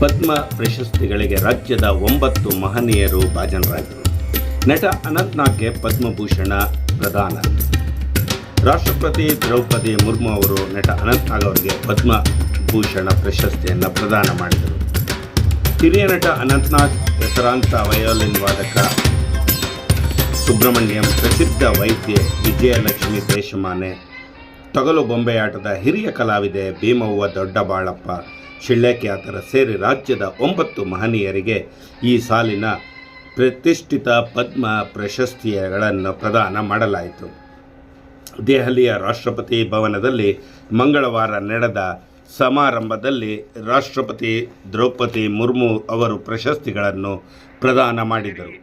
ಪದ್ಮ ಪ್ರಶಸ್ತಿಗಳಿಗೆ ರಾಜ್ಯದ ಒಂಬತ್ತು ಮಹನೀಯರು ಭಾಜನರಾದರು. ನಟ ಅನಂತ್ನಾಗ್ಗೆ ಪದ್ಮಭೂಷಣ ಪ್ರದಾನ. ರಾಷ್ಟ್ರಪತಿ ದ್ರೌಪದಿ ಮುರ್ಮು ಅವರು ನಟ ಅನಂತ್ನಾಗ್ ಅವರಿಗೆ ಪದ್ಮಭೂಷಣ ಪ್ರಶಸ್ತಿಯನ್ನು ಪ್ರದಾನ ಮಾಡಿದರು. ಹಿರಿಯ ನಟ ಅನಂತ್ನಾಗ್, ಹೆಸರಾಂತ ವಯೋಲಿನ್ ವಾದಕ ಸುಬ್ರಹ್ಮಣ್ಯಂ, ಪ್ರಸಿದ್ಧ ವೈದ್ಯ ವಿಜಯಲಕ್ಷ್ಮಿ ದೇಶಮಾನೆ, ತೊಗಲು ಬೊಂಬೆಯಾಟದ ಹಿರಿಯ ಕಲಾವಿದೆ ಭೀಮವ್ವ ಶಿಳ್ಳೆಕ್ಯಾತರ ಸೇರಿ ರಾಜ್ಯದ ಒಂಬತ್ತು ಮಹನೀಯರಿಗೆ ಈ ಸಾಲಿನ ಪ್ರತಿಷ್ಠಿತ ಪದ್ಮ ಪ್ರಶಸ್ತಿಗಳನ್ನು ಪ್ರದಾನ ಮಾಡಲಾಯಿತು. ದೆಹಲಿಯ ರಾಷ್ಟ್ರಪತಿ ಭವನದಲ್ಲಿ ಮಂಗಳವಾರ ನಡೆದ ಸಮಾರಂಭದಲ್ಲಿ ರಾಷ್ಟ್ರಪತಿ ದ್ರೌಪದಿ ಮುರ್ಮು ಅವರು ಪ್ರಶಸ್ತಿಗಳನ್ನು ಪ್ರದಾನ ಮಾಡಿದರು.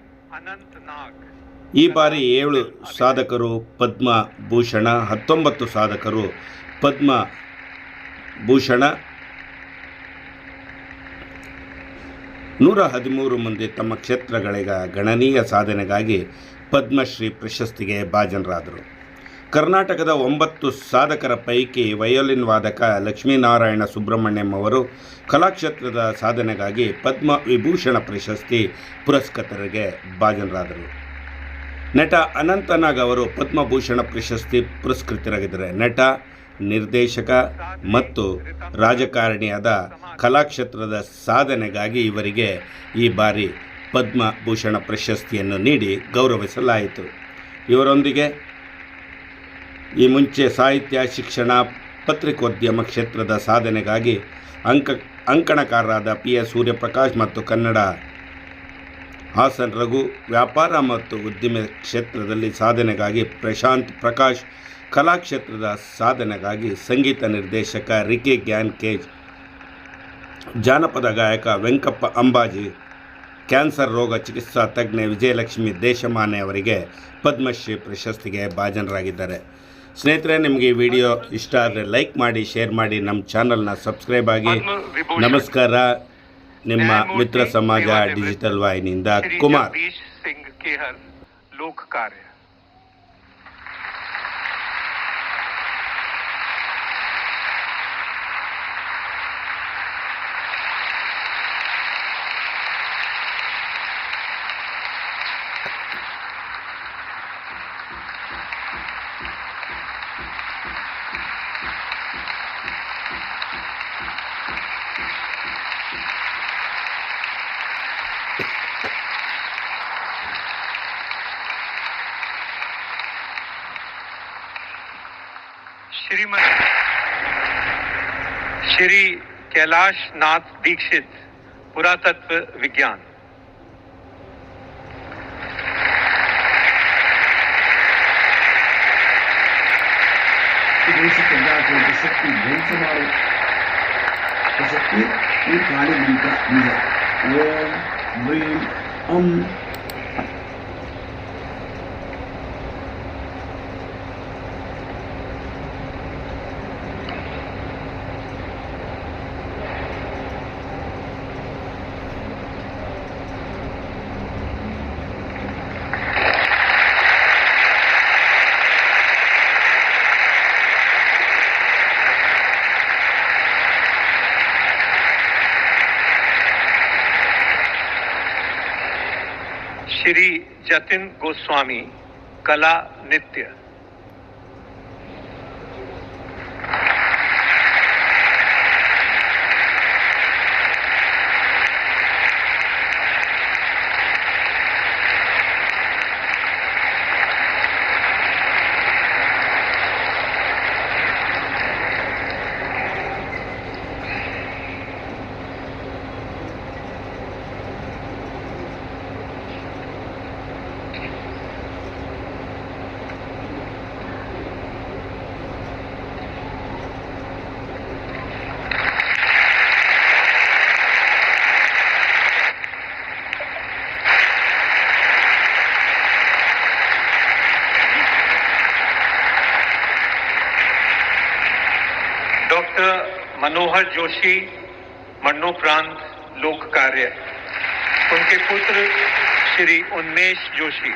ಈ ಬಾರಿ ಏಳು ಸಾಧಕರು ಪದ್ಮ ಭೂಷಣ, ಹತ್ತೊಂಬತ್ತು ಸಾಧಕರು ಪದ್ಮ ನೂರ ಹದಿಮೂರು ಮಂದಿ ತಮ್ಮ ಕ್ಷೇತ್ರಗಳಿಗ ಗಣನೀಯ ಸಾಧನೆಗಾಗಿ ಪದ್ಮಶ್ರೀ ಪ್ರಶಸ್ತಿಗೆ ಭಾಜನರಾದರು. ಕರ್ನಾಟಕದ ಒಂಬತ್ತು ಸಾಧಕರ ಪೈಕಿ ವಯೋಲಿನ್ ವಾದಕ ಲಕ್ಷ್ಮೀನಾರಾಯಣ ಸುಬ್ರಹ್ಮಣ್ಯಂ ಅವರು ಕಲಾಕ್ಷೇತ್ರದ ಸಾಧನೆಗಾಗಿ ಪದ್ಮ ವಿಭೂಷಣ ಪ್ರಶಸ್ತಿ ಪುರಸ್ಕೃತರಿಗೆ ಭಾಜನರಾದರು. ನಟ ಅನಂತನಾಗ್ ಅವರು ಪದ್ಮಭೂಷಣ ಪ್ರಶಸ್ತಿ ಪುರಸ್ಕೃತರಾಗಿದ್ದಾರೆ ನಟ, ನಿರ್ದೇಶಕ ಮತ್ತು ರಾಜಕಾರಣಿಯಾದ ಕಲಾಕ್ಷೇತ್ರದ ಸಾಧನೆಗಾಗಿ ಇವರಿಗೆ ಈ ಬಾರಿ ಪದ್ಮಭೂಷಣ ಪ್ರಶಸ್ತಿಯನ್ನು ನೀಡಿ ಗೌರವಿಸಲಾಯಿತು. ಇವರೊಂದಿಗೆ ಈ ಮುಂಚೆ ಸಾಹಿತ್ಯ, ಶಿಕ್ಷಣ, ಪತ್ರಿಕೋದ್ಯಮ ಕ್ಷೇತ್ರದ ಸಾಧನೆಗಾಗಿ ಅಂಕ, ಅಂಕಣಕಾರರಾದ ಪಿ ಎಸ್ ಸೂರ್ಯಪ್ರಕಾಶ್ ಮತ್ತು ಕನ್ನಡ ಹಾಸನ್ ರಘು ವ್ಯಾಪಾರ ಮತ್ತು ಉದ್ದಿಮೆ ಕ್ಷೇತ್ರದಲ್ಲಿ ಸಾಧನೆಗಾಗಿ ಪ್ರಶಾಂತ್ ಪ್ರಕಾಶ್, ಕಲಾಕ್ಷೇತ್ರದ ಸಾಧನೆಗಾಗಿ ಸಂಗೀತ ನಿರ್ದೇಶಕ ರಿಕೆ ಗ್ಯಾನ್ ಕೇಜ್ ಜಾನಪದ ಗಾಯಕ ವೆಂಕಪ್ಪ ಅಂಬಾಜಿ ಕ್ಯಾನ್ಸರ್ ರೋಗ ಚಿಕಿತ್ಸಾ ತಜ್ಞೆ ವಿಜಯಲಕ್ಷ್ಮಿ ದೇಶಮಾನೆ ಅವರಿಗೆ ಪದ್ಮಶ್ರೀ ಪ್ರಶಸ್ತಿಗೆ ಭಾಜನರಾಗಿದ್ದಾರೆ. ಸ್ನೇಹಿತರೆ ನಿಮಗೆ ಈ ವಿಡಿಯೋ ಇಷ್ಟ ಆದರೆ ಲೈಕ್ ಮಾಡಿ ಶೇರ್ ಮಾಡಿ ನಮ್ಮ ಚಾನಲ್ನ ಸಬ್ಸ್ಕ್ರೈಬ್ ಆಗಿ. ನಮಸ್ಕಾರ. ನಿಮ್ಮ ಮಿತ್ರ ಸಮಾಜ ಡಿಜಿಟಲ್ ವಾಹಿನಿಯಿಂದ ಕುಮಾರ್. श्रीमद श्री कैलाश नाथ दीक्षित पुरातत्व विज्ञान। प्रसक्ति कार्य ओम अम श्री जतिन गोस्वामी कला नित्य। डॉक्टर मनोहर जोशी मरणोपरांत लोक कार्य उनके पुत्र श्री उन्मेश जोशी।